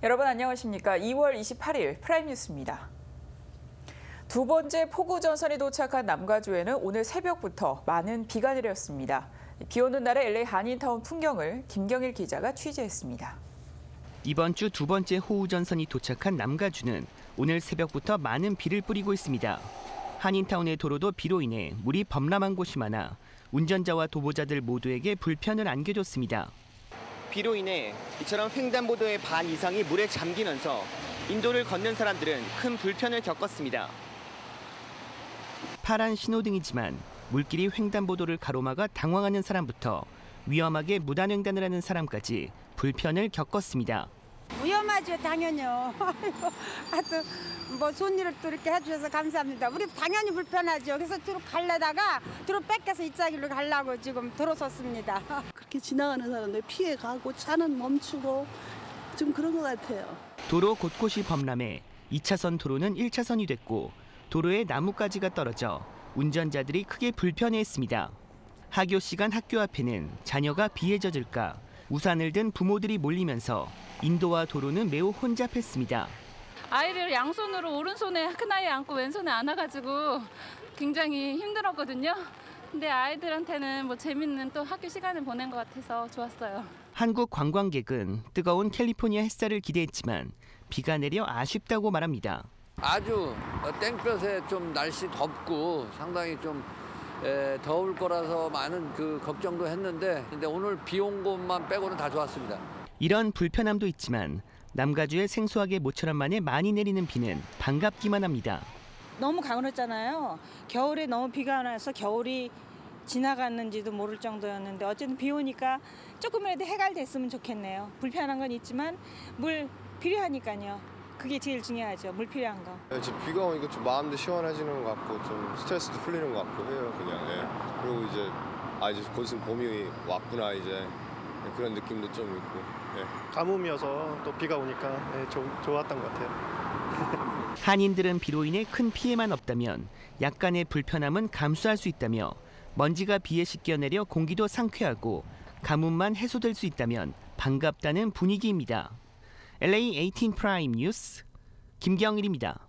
여러분 안녕하십니까? 2월 28일 프라임 뉴스입니다. 두 번째 폭우 전선이 도착한 남가주에는 오늘 새벽부터 많은 비가 내렸습니다. 비 오는 날의 LA 한인타운 풍경을 김경일 기자가 취재했습니다. 이번 주 두 번째 호우 전선이 도착한 남가주는 오늘 새벽부터 많은 비를 뿌리고 있습니다. 한인타운의 도로도 비로 인해 물이 범람한 곳이 많아 운전자와 도보자들 모두에게 불편을 안겨줬습니다. 비로 인해 이처럼 횡단보도의 반 이상이 물에 잠기면서 인도를 걷는 사람들은 큰 불편을 겪었습니다. 파란 신호등이지만 물길이 횡단보도를 가로막아 당황하는 사람부터 위험하게 무단횡단을 하는 사람까지 불편을 겪었습니다. 위험하죠, 당연히요. 아이고, 하여튼 뭐 손일을 또 이렇게 해주셔서 감사합니다. 우리 당연히 불편하죠. 그래서 뒤로 갈래다가 뒤로 뺏겨서 이자 길로 가려고 지금 들어섰습니다. 그렇게 지나가는 사람들 피해 가고 차는 멈추고 좀 그런 것 같아요. 도로 곳곳이 범람해 2차선 도로는 1차선이 됐고 도로에 나뭇가지가 떨어져 운전자들이 크게 불편해했습니다. 하교 시간 학교 앞에는 자녀가 비에 젖을까 우산을 든 부모들이 몰리면서 인도와 도로는 매우 혼잡했습니다. 아이를 양손으로 오른손에 큰아이 안고 왼손에 안아가지고 굉장히 힘들었거든요. 근데 아이들한테는 뭐 재밌는 또 학교 시간을 보낸 것 같아서 좋았어요. 한국 관광객은 뜨거운 캘리포니아 햇살을 기대했지만 비가 내려 아쉽다고 말합니다. 아주 땡볕에 좀 날씨 덥고 상당히 좀 에, 더울 거라서 많은 그 걱정도 했는데 근데 오늘 비온 곳만 빼고는 다 좋았습니다. 이런 불편함도 있지만 남가주의 생소하게 모처럼 만에 많이 내리는 비는 반갑기만 합니다. 너무 가을했잖아요. 겨울에 너무 비가 나서 겨울이 지나갔는지도 모를 정도였는데 어쨌든 비 오니까 조금이라도 해갈됐으면 좋겠네요. 불편한 건 있지만 물 필요하니까요. 그게 제일 중요하죠. 물 필요한 거. 네, 지금 비가 오니까 좀 마음도 시원해지는 것 같고 좀 스트레스도 풀리는 것 같고 해요 그냥 예. 그리고 이제 아 이제 곧 있으면 봄이 왔구나 이제 네, 그런 느낌도 좀 있고 예. 가뭄이어서 또 비가 오니까 네, 좋, 좋았던 것 같아요. 한인들은 비로 인해 큰 피해만 없다면 약간의 불편함은 감수할 수 있다며 먼지가 비에 씻겨내려 공기도 상쾌하고 가뭄만 해소될 수 있다면 반갑다는 분위기입니다. LA 18 프라임 뉴스 김경일입니다.